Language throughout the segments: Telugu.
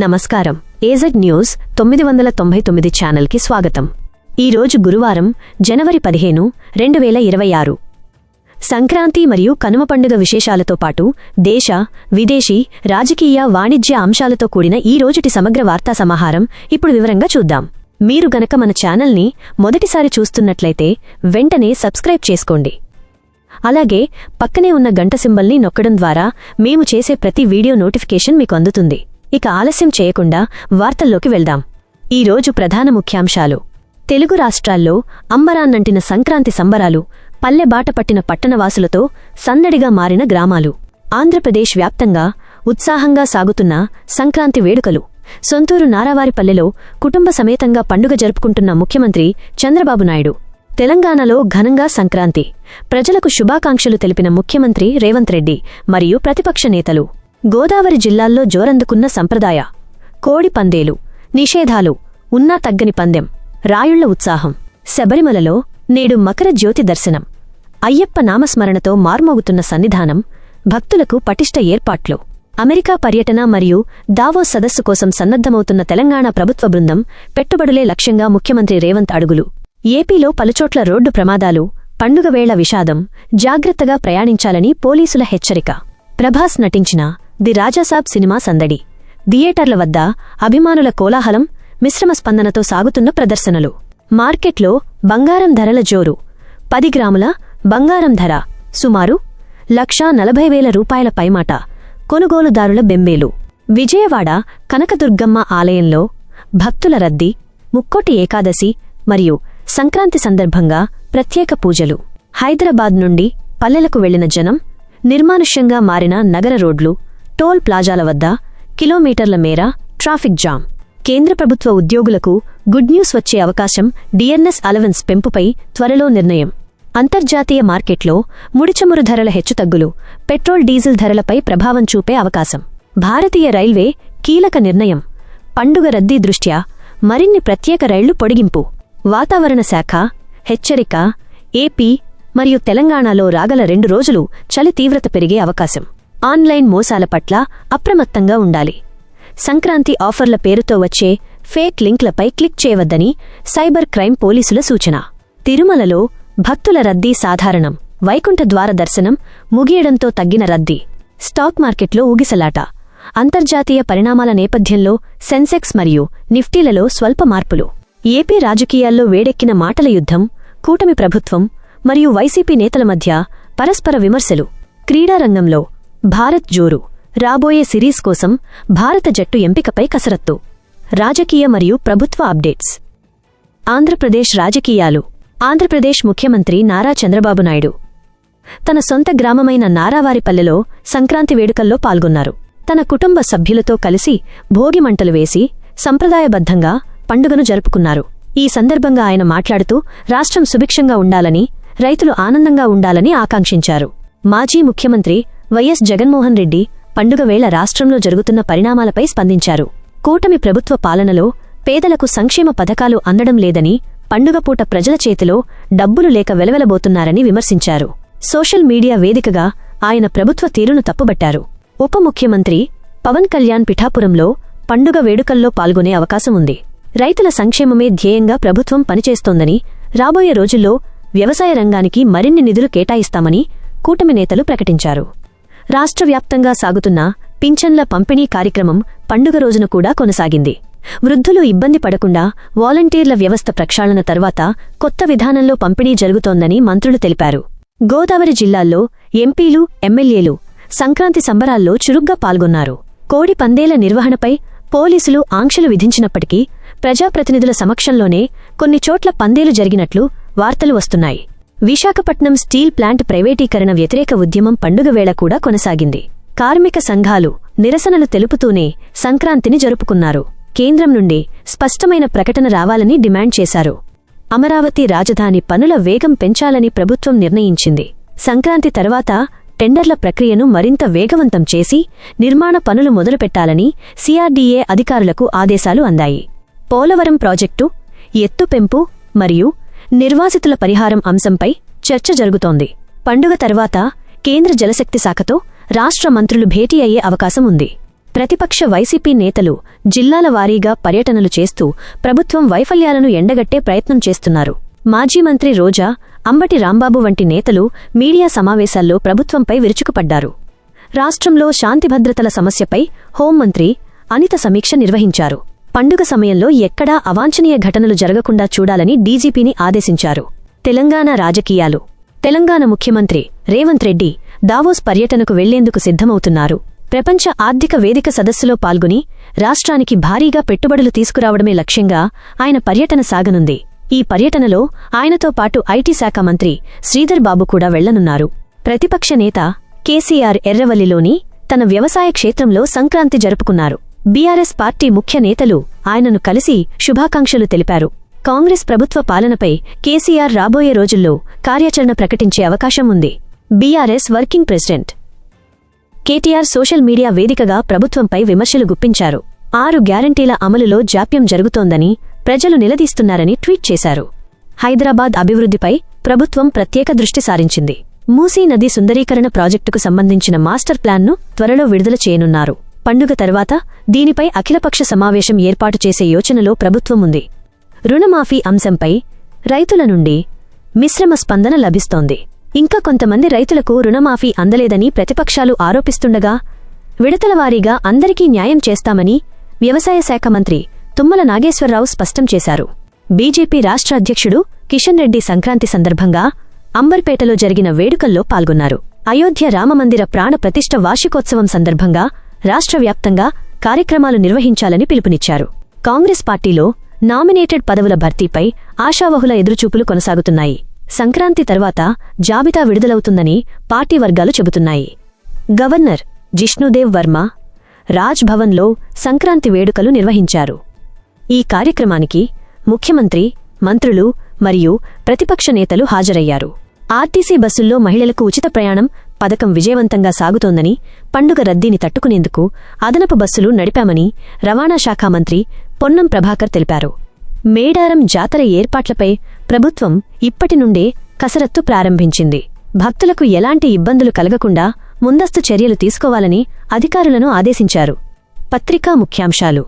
నమస్కారం. ఏజెడ్ న్యూస్ తొమ్మిది వందల తొంభై తొమ్మిది ఛానల్కి స్వాగతం. ఈరోజు గురువారం జనవరి పదిహేను రెండు వేల ఇరవై ఆరు. సంక్రాంతి మరియు కనుమ పండుగ విశేషాలతో పాటు దేశ విదేశీ రాజకీయ వాణిజ్య అంశాలతో కూడిన ఈ రోజుటి సమగ్ర వార్తా సమాహారం ఇప్పుడు వివరంగా చూద్దాం. మీరు గనక మన ఛానల్ని మొదటిసారి చూస్తున్నట్లయితే వెంటనే సబ్స్క్రైబ్ చేసుకోండి. అలాగే పక్కనే ఉన్న గంట సింబల్ని నొక్కడం ద్వారా మేము చేసే ప్రతి వీడియో నోటిఫికేషన్ మీకు అందుతుంది. ఇక ఆలస్యం చేయకుండా వార్తల్లోకి వెళ్దాం. ఈరోజు ప్రధాన ముఖ్యాంశాలు. తెలుగు రాష్ట్రాల్లో అంబరాన్నంటిన సంక్రాంతి సంబరాలు పల్లె బాట పట్టిన పట్టణవాసులతో సందడిగా మారిన గ్రామాలు. ఆంధ్రప్రదేశ్ వ్యాప్తంగా ఉత్సాహంగా సాగుతున్న సంక్రాంతి వేడుకలు. సొంతూరు నారావారిపల్లెలో కుటుంబ సమేతంగా పండుగ జరుపుకుంటున్న ముఖ్యమంత్రి చంద్రబాబు నాయుడు. తెలంగాణలో ఘనంగా సంక్రాంతి. ప్రజలకు శుభాకాంక్షలు తెలిపిన ముఖ్యమంత్రి రేవంత్ రెడ్డి మరియు ప్రతిపక్ష నేతలు. గోదావరి జిల్లాల్లో జోరందుకున్న సంప్రదాయ కోడి పందేలు నిషేధాలు ఉన్నా తగ్గని పందెం రాయుళ్ళ ఉత్సాహం శబరిమలలో నేడు మకర జ్యోతి దర్శనం అయ్యప్ప నామస్మరణతో మార్మోగుతున్న సన్నిధానం భక్తులకు పటిష్ట ఏర్పాట్లు. అమెరికా పర్యటన మరియు దావో సదస్సు కోసం సన్నద్ధమవుతున్న తెలంగాణ ప్రభుత్వ బృందం పెట్టుబడులే లక్ష్యంగా ముఖ్యమంత్రి రేవంత్ అడుగులు. ఏపీలో పలుచోట్ల రోడ్డు ప్రమాదాలు పండుగవేళ విషాదం జాగ్రత్తగా ప్రయాణించాలని పోలీసుల హెచ్చరిక. ప్రభాస్ నటించిన ది రాజాసాబ్ సినిమా సందడి. థియేటర్ల వద్ద అభిమానుల కోలాహలం మిశ్రమ స్పందనతో సాగుతున్న ప్రదర్శనలు. మార్కెట్లో బంగారం ధరల జోరు. పది గ్రాముల బంగారం ధర. సుమారు లక్షా నలభై వేల రూపాయల పైమాట కొనుగోలుదారుల బెంబేలు. విజయవాడ కనకదుర్గమ్మ ఆలయంలో భక్తుల రద్దీ ముక్కోటి ఏకాదశి మరియు సంక్రాంతి సందర్భంగా ప్రత్యేక పూజలు. హైదరాబాద్ నుండి పల్లెలకు వెళ్ళిన జనం నిర్మానుష్యంగా మారిన నగర రోడ్లు టోల్ ప్లాజాల వద్ద కిలోమీటర్ల మేర ట్రాఫిక్ జామ్. కేంద్ర ప్రభుత్వ ఉద్యోగులకు గుడ్ న్యూస్ వచ్చే అవకాశం డిఎన్ఎస్ అలవెన్స్ పెంపుపై త్వరలో నిర్ణయం. అంతర్జాతీయ మార్కెట్లో ముడిచమురు ధరల హెచ్చుతగ్గులు పెట్రోల్ డీజిల్ ధరలపై ప్రభావం చూపే అవకాశం. భారతీయ రైల్వే కీలక నిర్ణయం. పండుగ రద్దీ దృష్ట్యా మరిన్ని ప్రత్యేక రైళ్ళు పొడిగింపు. వాతావరణ శాఖ హెచ్చరిక ఏపీ మరియు తెలంగాణలో రాగల రెండు రోజులు చలి తీవ్రత పెరిగే అవకాశం. ఆన్లైన్ మోసాల పట్ల అప్రమత్తంగా ఉండాలి. సంక్రాంతి ఆఫర్ల పేరుతో వచ్చే ఫేక్ లింక్లపై క్లిక్ చేయవద్దని సైబర్ క్రైమ్ పోలీసుల సూచన. తిరుమలలో భక్తుల రద్దీ సాధారణం. వైకుంఠ ద్వార దర్శనం ముగియడంతో తగ్గిన రద్దీ. స్టాక్ మార్కెట్లో ఊగిసలాట. అంతర్జాతీయ పరిణామాల నేపథ్యంలో సెన్సెక్స్ మరియు నిఫ్టీలలో స్వల్ప మార్పులు. ఏపీ రాజకీయాల్లో వేడెక్కిన మాటల యుద్ధం కూటమి ప్రభుత్వం మరియు వైసీపీ నేతల మధ్య పరస్పర విమర్శలు. క్రీడారంగంలో భారత్ జోరు. రాబోయే సిరీస్ కోసం భారత జట్టు ఎంపికపై కసరత్తు. రాజకీయ మరియు ప్రభుత్వ అప్డేట్స్. ఆంధ్రప్రదేశ్ రాజకీయాలు. ఆంధ్రప్రదేశ్ ముఖ్యమంత్రి నారా చంద్రబాబు నాయుడు. తన సొంత గ్రామమైన నారావారిపల్లెలో సంక్రాంతి వేడుకల్లో పాల్గొన్నారు. తన కుటుంబ సభ్యులతో కలిసి భోగిమంటలు వేసి సంప్రదాయబద్ధంగా పండుగను జరుపుకున్నారు. ఈ సందర్భంగా ఆయన మాట్లాడుతూ రాష్ట్రం సుభిక్షంగా ఉండాలని రైతులు ఆనందంగా ఉండాలని ఆకాంక్షించారు. మాజీ ముఖ్యమంత్రి వైఎస్ జగన్మోహన్ రెడ్డి పండుగ వేళ రాష్ట్రంలో జరుగుతున్న పరిణామాలపై స్పందించారు. కూటమి ప్రభుత్వ పాలనలో పేదలకు సంక్షేమ పథకాలు అందడం లేదని పండుగపూట ప్రజల చేతిలో డబ్బులు లేక వెలవెలబోతున్నారని విమర్శించారు. సోషల్ మీడియా వేదికగా ఆయన ప్రభుత్వ తీరును తప్పుబట్టారు. ఉప ముఖ్యమంత్రి పవన్ కళ్యాణ్ పిఠాపురంలో పండుగ వేడుకల్లో పాల్గొనే అవకాశం ఉంది. రైతుల సంక్షేమమే ధ్యేయంగా ప్రభుత్వం పనిచేస్తోందని రాబోయే రోజుల్లో వ్యవసాయ రంగానికి మరిన్ని నిధులు కేటాయిస్తామని కూటమి నేతలు ప్రకటించారు. రాష్ట్ర వ్యాప్తంగా సాగుతున్న పింఛన్ల పంపిణీ కార్యక్రమం పండుగ రోజున కూడా కొనసాగింది. వృద్ధులు ఇబ్బంది పడకుండా వాలంటీర్ల వ్యవస్థ ప్రక్షాళన తర్వాత కొత్త విధానంలో పంపిణీ జరుగుతోందని మంత్రులు తెలిపారు. గోదావరి జిల్లాల్లో ఎంపీలు ఎమ్మెల్యేలు సంక్రాంతి సంబరాల్లో చురుగ్గా పాల్గొన్నారు. కోడి పందేల నిర్వహణపై పోలీసులు ఆంక్షలు విధించినప్పటికీ ప్రజాప్రతినిధుల సమక్షంలోనే కొన్ని చోట్ల పందేలు జరిగినట్లు వార్తలు వస్తున్నాయి. విశాఖపట్నం స్టీల్ ప్లాంట్ ప్రైవేటీకరణ వ్యతిరేక ఉద్యమం పండుగ వేళ కూడా కొనసాగింది. కార్మిక సంఘాలు నిరసనలు తెలుపుతూనే సంక్రాంతిని జరుపుకున్నారు. కేంద్రం నుండి స్పష్టమైన ప్రకటన రావాలని డిమాండ్ చేశారు. అమరావతి రాజధాని పనుల వేగం పెంచాలని ప్రభుత్వం నిర్ణయించింది. సంక్రాంతి తర్వాత టెండర్ల ప్రక్రియను మరింత వేగవంతం చేసి నిర్మాణ పనులు మొదలుపెట్టాలని సిఆర్డీఏ అధికారులకు ఆదేశాలు అందాయి. పోలవరం ప్రాజెక్టు ఎత్తు పెంపు మరియు నిర్వాసితుల పరిహారం అంశంపై చర్చ జరుగుతోంది. పండుగ తర్వాత కేంద్ర జలశక్తి శాఖతో రాష్ట్ర మంత్రులు భేటీ అయ్యే అవకాశం ఉంది. ప్రతిపక్ష వైసీపీ నేతలు జిల్లాల వారీగా పర్యటనలు చేస్తూ ప్రభుత్వం వైఫల్యాలను ఎండగట్టే ప్రయత్నం చేస్తున్నారు. మాజీ మంత్రి రోజా అంబటి రాంబాబు వంటి నేతలు మీడియా సమావేశాల్లో ప్రభుత్వంపై విరుచుకుపడ్డారు. రాష్ట్రంలో శాంతిభద్రతల సమస్యపై హోంమంత్రి అనిత సమీక్ష నిర్వహించారు. పండుగ సమయంలో ఎక్కడా అవాంఛనీయ ఘటనలు జరగకుండా చూడాలని డీజీపీని ఆదేశించారు. తెలంగాణ రాజకీయాలు. తెలంగాణ ముఖ్యమంత్రి రేవంత్ రెడ్డి దావోస్ పర్యటనకు వెళ్ళేందుకు సిద్ధమవుతున్నారు. ప్రపంచ ఆర్థిక వేదిక సదస్సులో పాల్గొని రాష్ట్రానికి భారీగా పెట్టుబడులు తీసుకురావడమే లక్ష్యంగా ఆయన పర్యటన సాగనుంది. ఈ పర్యటనలో ఆయనతో పాటు ఐటీ శాఖ మంత్రి శ్రీధర్ బాబు కూడా వెళ్ళనున్నారు. ప్రతిపక్ష నేత కేసీఆర్ ఎర్రవల్లిలోని తన వ్యవసాయ క్షేత్రంలో సంక్రాంతి జరుపుకున్నారు. బీఆర్ఎస్ పార్టీ ముఖ్య నేతలు ఆయనను కలిసి శుభాకాంక్షలు తెలిపారు. కాంగ్రెస్ ప్రభుత్వ పాలనపై కేసీఆర్ రాబోయే రోజుల్లో కార్యాచరణ ప్రకటించే అవకాశం ఉంది. BRS working president. KTR social media వేదికగా ప్రభుత్వంపై విమర్శలు గుప్పించారు. ఆరు గ్యారంటీల అమలులో జాప్యం జరుగుతోందని ప్రజలు నిలదీస్తున్నారని ట్వీట్ చేశారు. హైదరాబాద్ అభివృద్ధిపై ప్రభుత్వం ప్రత్యేక దృష్టి సారించింది. మూసీ నది సుందరీకరణ ప్రాజెక్టుకు సంబంధించిన మాస్టర్ ప్లాన్ను త్వరలో విడుదల చేయనున్నారు. పండుగ తర్వాత దీనిపై అఖిలపక్ష సమావేశం ఏర్పాటు చేసే యోచనలో ప్రభుత్వం ఉంది రుణమాఫీ అంశంపై రైతుల నుండి మిశ్రమ స్పందన లభిస్తోంది. ఇంకా కొంతమంది రైతులకు రుణమాఫీ అందలేదని ప్రతిపక్షాలు ఆరోపిస్తుండగా విడతలవారీగా అందరికీ న్యాయం చేస్తామని వ్యవసాయ శాఖ మంత్రి తుమ్మల నాగేశ్వరరావు స్పష్టం చేశారు. బీజేపీ రాష్ట్ర అధ్యక్షుడు కిషన్ రెడ్డి సంక్రాంతి సందర్భంగా అంబర్పేటలో జరిగిన వేడుకల్లో పాల్గొన్నారు. అయోధ్య రామమందిర ప్రాణ ప్రతిష్ఠ వార్షికోత్సవం సందర్భంగా రాష్ట్ర వ్యాప్తంగా కార్యక్రమాలు నిర్వహించాలని పిలుపునిచ్చారు. కాంగ్రెస్ పార్టీలో నామినేటెడ్ పదవుల భర్తీపై ఆశావహుల ఎదురుచూపులు కొనసాగుతున్నాయి. సంక్రాంతి తర్వాత జాబితా విడుదలవుతుందని పార్టీ వర్గాలు చెబుతున్నాయి. గవర్నర్ జిష్ణుదేవ్ వర్మ రాజ్భవన్లో సంక్రాంతి వేడుకలు నిర్వహించారు. ఈ కార్యక్రమానికి ముఖ్యమంత్రి మంత్రులు మరియు ప్రతిపక్ష నేతలు హాజరయ్యారు. ఆర్టీసీ బస్సుల్లో మహిళలకు ఉచిత ప్రయాణం పథకం విజయవంతంగా సాగుతోందని పండుగ రద్దీని తట్టుకునేందుకు అదనపు బస్సులు నడిపామని రవాణా శాఖ మంత్రి పొన్నం ప్రభాకర్ తెలిపారు. మేడారం జాతర ఏర్పాట్లపై ప్రభుత్వం ఇప్పటి నుండే కసరత్తు ప్రారంభించింది. భక్తులకు ఎలాంటి ఇబ్బందులు కలగకుండా ముందస్తు చర్యలు తీసుకోవాలని అధికారులను ఆదేశించారు. పత్రికా ముఖ్యాంశాలు.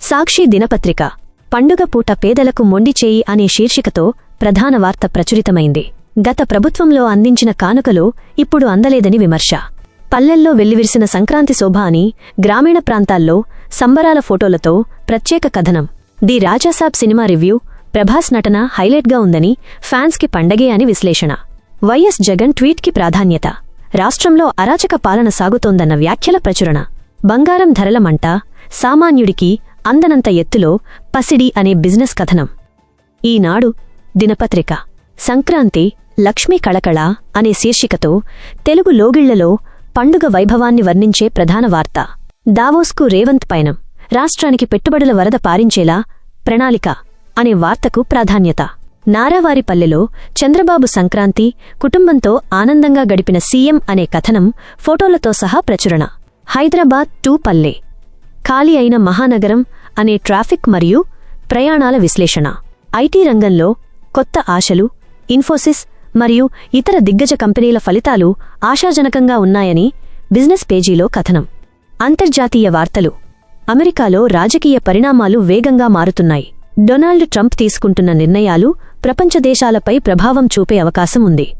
సాక్షి దినపత్రిక. పండుగ పూట పేదలకు మొండిచేయి అనే శీర్షికతో ప్రధాన వార్త ప్రచురితమైంది. గత ప్రభుత్వంలో అందించిన కానుకలో ఇప్పుడు అందలేదని విమర్శ. పల్లెల్లో వెల్లివిరిసిన సంక్రాంతి శోభ అని గ్రామీణ ప్రాంతాల్లో సంబరాల ఫోటోలతో ప్రత్యేక కథనం. The Raja Saab cinema review Prabhas నటన హైలైట్గా ఉందని ఫ్యాన్స్కి పండగే అని విశ్లేషణ. వైఎస్ జగన్ ట్వీట్కి ప్రాధాన్యత. రాష్ట్రంలో అరాచక పాలన సాగుతోందన్న వ్యాఖ్యల ప్రచురణ. బంగారం ధరల మంట సామాన్యుడికి అందనంత ఎత్తులో పసిడి అనే బిజినెస్ కథనం. ఈనాడు దినపత్రిక. సంక్రాంతి లక్ష్మీ కళకళ అనే శీర్షికతో తెలుగు లోగిళ్ళలో పండుగ వైభవాన్ని వర్ణించే ప్రధాన వార్త. దావోస్కు రేవంత్ పయనం. రాష్ట్రానికి పెట్టుబడుల వరద పారించేలా ప్రణాళిక అనే వార్తకు ప్రాధాన్యత. నారావారిపల్లెలో చంద్రబాబు సంక్రాంతి కుటుంబంతో ఆనందంగా గడిపిన సీఎం అనే కథనం ఫోటోలతో సహా ప్రచురణ. హైదరాబాద్ టూ పల్లె. ఖాళీ అయిన మహానగరం అనే ట్రాఫిక్ మరియు ప్రయాణాల విశ్లేషణ. ఐటీ రంగంలో కొత్త ఆశలు ఇన్ఫోసిస్ మరియు ఇతర దిగ్గజ కంపెనీల ఫలితాలు ఆశాజనకంగా ఉన్నాయని బిజినెస్ పేజీలో కథనం. అంతర్జాతీయ వార్తలు. అమెరికాలో రాజకీయ పరిణామాలు వేగంగా మారుతున్నాయి. డొనాల్డ్ ట్రంప్ తీసుకుంటున్న నిర్ణయాలు ప్రపంచ దేశాలపై ప్రభావం చూపే అవకాశం ఉంది.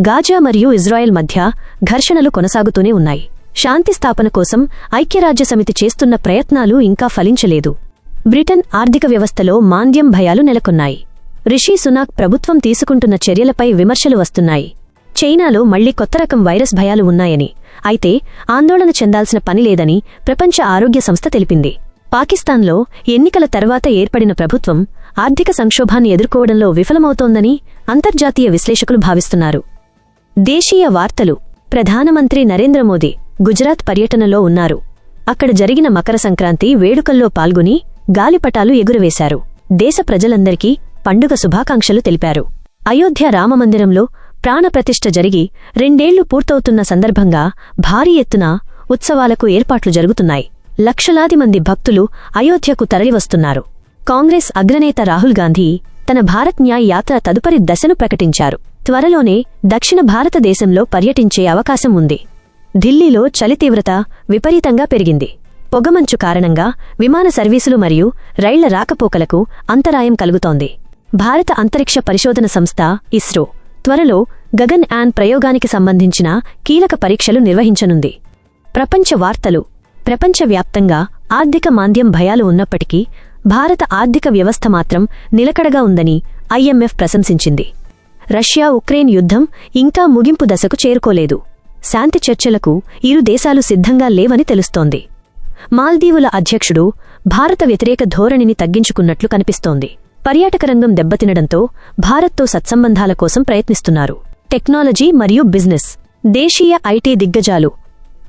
గాజా మరియు ఇజ్రాయెల్ మధ్య ఘర్షణలు కొనసాగుతూనే ఉన్నాయి. శాంతి స్థాపన కోసం ఐక్యరాజ్యసమితి చేస్తున్న ప్రయత్నాలు ఇంకా ఫలించలేదు. బ్రిటన్ ఆర్థిక వ్యవస్థలో మాంద్యం భయాలు నెలకొన్నాయి. రిషి సునాక్ ప్రభుత్వం తీసుకుంటున్న చర్యలపై విమర్శలు వస్తున్నాయి. చైనాలో మళ్ళీ కొత్త రకం వైరస్ భయాలు ఉన్నాయని అయితే ఆందోళన చెందాల్సిన పనిలేదని ప్రపంచ ఆరోగ్య సంస్థ తెలిపింది. పాకిస్తాన్లో ఎన్నికల తర్వాత ఏర్పడిన ప్రభుత్వం ఆర్థిక సంక్షోభాన్ని ఎదుర్కోవడంలో విఫలమవుతోందని అంతర్జాతీయ విశ్లేషకులు భావిస్తున్నారు. దేశీయ వార్తలు ప్రధానమంత్రి నరేంద్ర మోదీ గుజరాత్ పర్యటనలో ఉన్నారు. అక్కడ జరిగిన మకర సంక్రాంతి వేడుకల్లో పాల్గొని గాలిపటాలు ఎగురవేశారు. దేశ ప్రజలందరికీ పండుగ శుభాకాంక్షలు తెలిపారు. అయోధ్య రామమందిరంలో ప్రాణప్రతిష్ఠ జరిగి రెండేళ్ళు పూర్తవుతున్న సందర్భంగా భారీ ఎత్తున ఉత్సవాలకు ఏర్పాట్లు జరుగుతున్నాయి. లక్షలాది మంది భక్తులు అయోధ్యకు తరలివస్తున్నారు. కాంగ్రెస్ అగ్రనేత రాహుల్ గాంధీ తన భారత్ న్యాయ్ యాత్ర తదుపరి దశను ప్రకటించారు. త్వరలోనే దక్షిణ భారతదేశంలో పర్యటించే అవకాశం ఉంది. ఢిల్లీలో చలి తీవ్రత విపరీతంగా పెరిగింది. పొగమంచు కారణంగా విమాన సర్వీసులు మరియు రైళ్ళ రాకపోకలకు అంతరాయం కలుగుతోంది. భారత అంతరిక్ష పరిశోధన సంస్థ ఇస్రో త్వరలో గగన్ యాన్ ప్రయోగానికి సంబంధించిన కీలక పరీక్షలు నిర్వహించనుంది. ప్రపంచ వార్తలు ప్రపంచవ్యాప్తంగా ఆర్థిక మాంద్యం భయాలు ఉన్నప్పటికీ భారత ఆర్థిక వ్యవస్థ మాత్రం నిలకడగా ఉందని ఐఎంఎఫ్ ప్రశంసించింది. రష్యా ఉక్రెయిన్ యుద్ధం ఇంకా ముగింపు దశకు చేరుకోలేదు. శాంతి చర్చలకు ఇరు దేశాలు సిద్ధంగా లేవని తెలుస్తోంది. మాల్దీవుల అధ్యక్షుడు భారత వ్యతిరేక ధోరణిని తగ్గించుకున్నట్లు కనిపిస్తోంది. పర్యాటక రంగం దెబ్బతినడంతో భారత్తో సత్సంబంధాల కోసం ప్రయత్నిస్తున్నారు. టెక్నాలజీ మరియు బిజినెస్ దేశీయ ఐటీ దిగ్గజాలు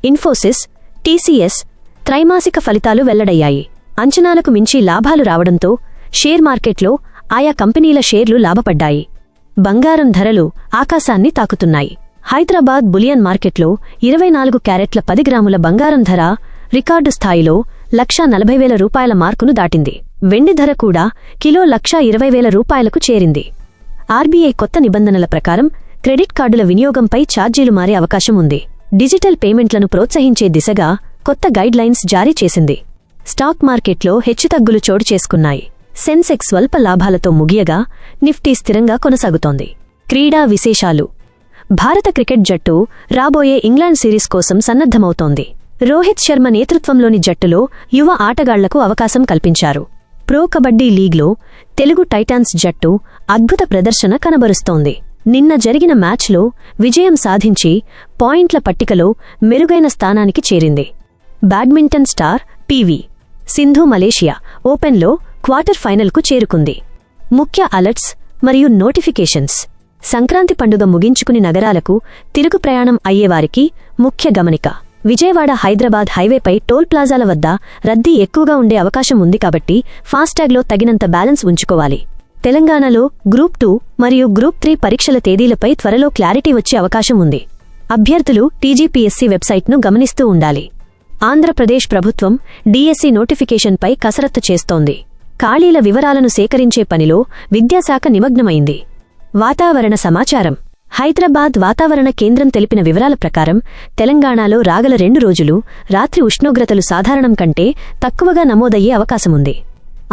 ఇన్ఫోసిస్ టీసీఎస్ త్రైమాసిక ఫలితాలు వెల్లడయ్యాయి. అంచనాలకు మించి లాభాలు రావడంతో షేర్ మార్కెట్లో ఆయా కంపెనీల షేర్లు లాభపడ్డాయి. బంగారం ధరలు ఆకాశాన్ని తాకుతున్నాయి. హైదరాబాద్ బులియన్ మార్కెట్లో ఇరవై నాలుగు క్యారెట్ల పది గ్రాముల బంగారం ధర రికార్డు స్థాయిలో లక్షా నలభై వేల రూపాయల మార్కును దాటింది. వెండి ధర కూడా కిలో లక్షా ఇరవై వేల రూపాయలకు చేరింది. ఆర్బీఐ కొత్త నిబంధనల ప్రకారం క్రెడిట్ కార్డుల వినియోగంపై ఛార్జీలు మారే అవకాశం ఉంది. డిజిటల్ పేమెంట్లను ప్రోత్సహించే దిశగా కొత్త గైడ్లైన్స్ జారీ చేసింది. స్టాక్ మార్కెట్లో హెచ్చుతగ్గులు చోటు చేసుకున్నాయి. సెన్సెక్స్ స్వల్ప లాభాలతో ముగియగా నిఫ్టీ స్థిరంగా కొనసాగుతోంది. క్రీడా విశేషాలు. భారత క్రికెట్ జట్టు రాబోయే ఇంగ్లాండ్ సిరీస్ కోసం సన్నద్ధమవుతోంది. రోహిత్ శర్మ నేతృత్వంలోని జట్టులో యువ ఆటగాళ్ళకు అవకాశం కల్పించారు. ప్రో కబడ్డీ లీగ్లో తెలుగు టైటాన్స్ జట్టు అద్భుత ప్రదర్శన కనబరుస్తోంది. నిన్న జరిగిన మ్యాచ్లో విజయం సాధించి పాయింట్ల పట్టికలో మెరుగైన స్థానానికి చేరింది. Badminton star PV Sindhu Malaysia ఓపెన్లో క్వార్టర్ ఫైనల్కు చేరుకుంది. ముఖ్య అలర్ట్స్ మరియు నోటిఫికేషన్స్. సంక్రాంతి పండుగ ముగించుకుని నగరాలకు తిరుగు ప్రయాణం అయ్యేవారికి ముఖ్య గమనిక. విజయవాడ హైదరాబాద్ హైవేపై టోల్ ప్లాజాల వద్ద రద్దీ ఎక్కువగా ఉండే అవకాశం ఉంది కాబట్టి ఫాస్టాగ్లో తగినంత బ్యాలెన్స్ ఉంచుకోవాలి. తెలంగాణలో గ్రూప్ టూ మరియు గ్రూప్ త్రీ పరీక్షల తేదీలపై త్వరలో క్లారిటీ వచ్చే అవకాశం ఉంది. అభ్యర్థులు టీజీపీఎస్సీ వెబ్సైట్ను గమనిస్తూ ఉండాలి. ఆంధ్రప్రదేశ్ ప్రభుత్వం డీఎస్సీ నోటిఫికేషన్పై కసరత్తు చేస్తోంది. ఖాళీల వివరాలను సేకరించే పనిలో విద్యాశాఖ నిమగ్నమైంది. వాతావరణ సమాచారం. హైదరాబాద్ వాతావరణ కేంద్రం తెలిపిన వివరాల ప్రకారం తెలంగాణలో రాగల రెండు రోజులు రాత్రి ఉష్ణోగ్రతలు సాధారణం కంటే తక్కువగా నమోదయ్యే అవకాశముంది.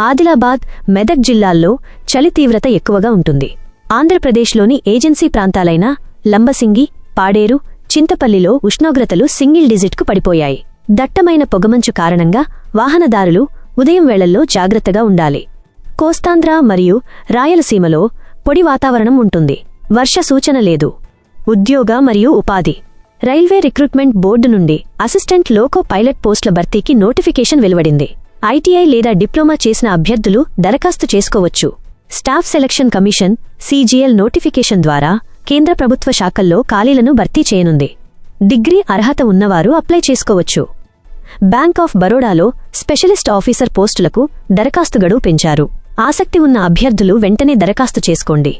ఆదిలాబాద్ మెదక్ జిల్లాల్లో చలి తీవ్రత ఎక్కువగా ఉంటుంది. ఆంధ్రప్రదేశ్లోని ఏజెన్సీ ప్రాంతాలైన లంబసింగి పాడేరు చింతపల్లిలో ఉష్ణోగ్రతలు సింగిల్ డిజిట్కు పడిపోయాయి. దట్టమైన పొగమంచు కారణంగా వాహనదారులు ఉదయం వేళల్లో జాగ్రత్తగా ఉండాలి. కోస్తాంధ్ర మరియు రాయలసీమలో పొడి వాతావరణం ఉంటుంది. వర్ష సూచన లేదు. ఉద్యోగ మరియు ఉపాధి. రైల్వే రిక్రూట్మెంట్ బోర్డు నుండి అసిస్టెంట్ లోకో పైలట్ పోస్టుల భర్తీకి నోటిఫికేషన్ వెలువడింది. ఐటీఐ లేదా డిప్లొమా చేసిన అభ్యర్థులు దరఖాస్తు చేసుకోవచ్చు. Staff selection commission CGL notification ద్వారా కేంద్ర ప్రభుత్వ శాఖల్లో ఖాళీలను భర్తీ చేయనుంది. డిగ్రీ అర్హత ఉన్నవారు అప్లై చేసుకోవచ్చు. బ్యాంక్ ఆఫ్ బరోడాలో స్పెషలిస్ట్ ఆఫీసర్ పోస్టులకు దరఖాస్తు గడువు పెంచారు. ఆసక్తి ఉన్న అభ్యర్థులు వెంటనే దరఖాస్తు చేసుకోండి.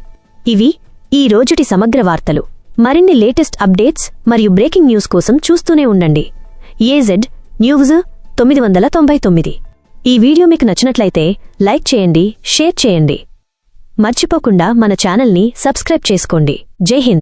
ఇవి ఈ రోజుటి సమగ్ర వార్తలు. మరిన్ని లేటెస్ట్ అప్డేట్స్ మరియు బ్రేకింగ్ న్యూస్ కోసం చూస్తూనే ఉండండి. ఏజెడ్ న్యూస్ తొమ్మిది వందల తొంభై తొమ్మిది. ఈ వీడియో మీకు నచ్చినట్లయితే లైక్ చేయండి షేర్ చేయండి. మర్చిపోకుండా మన ఛానల్ని సబ్స్క్రైబ్ చేసుకోండి. జై హింద్.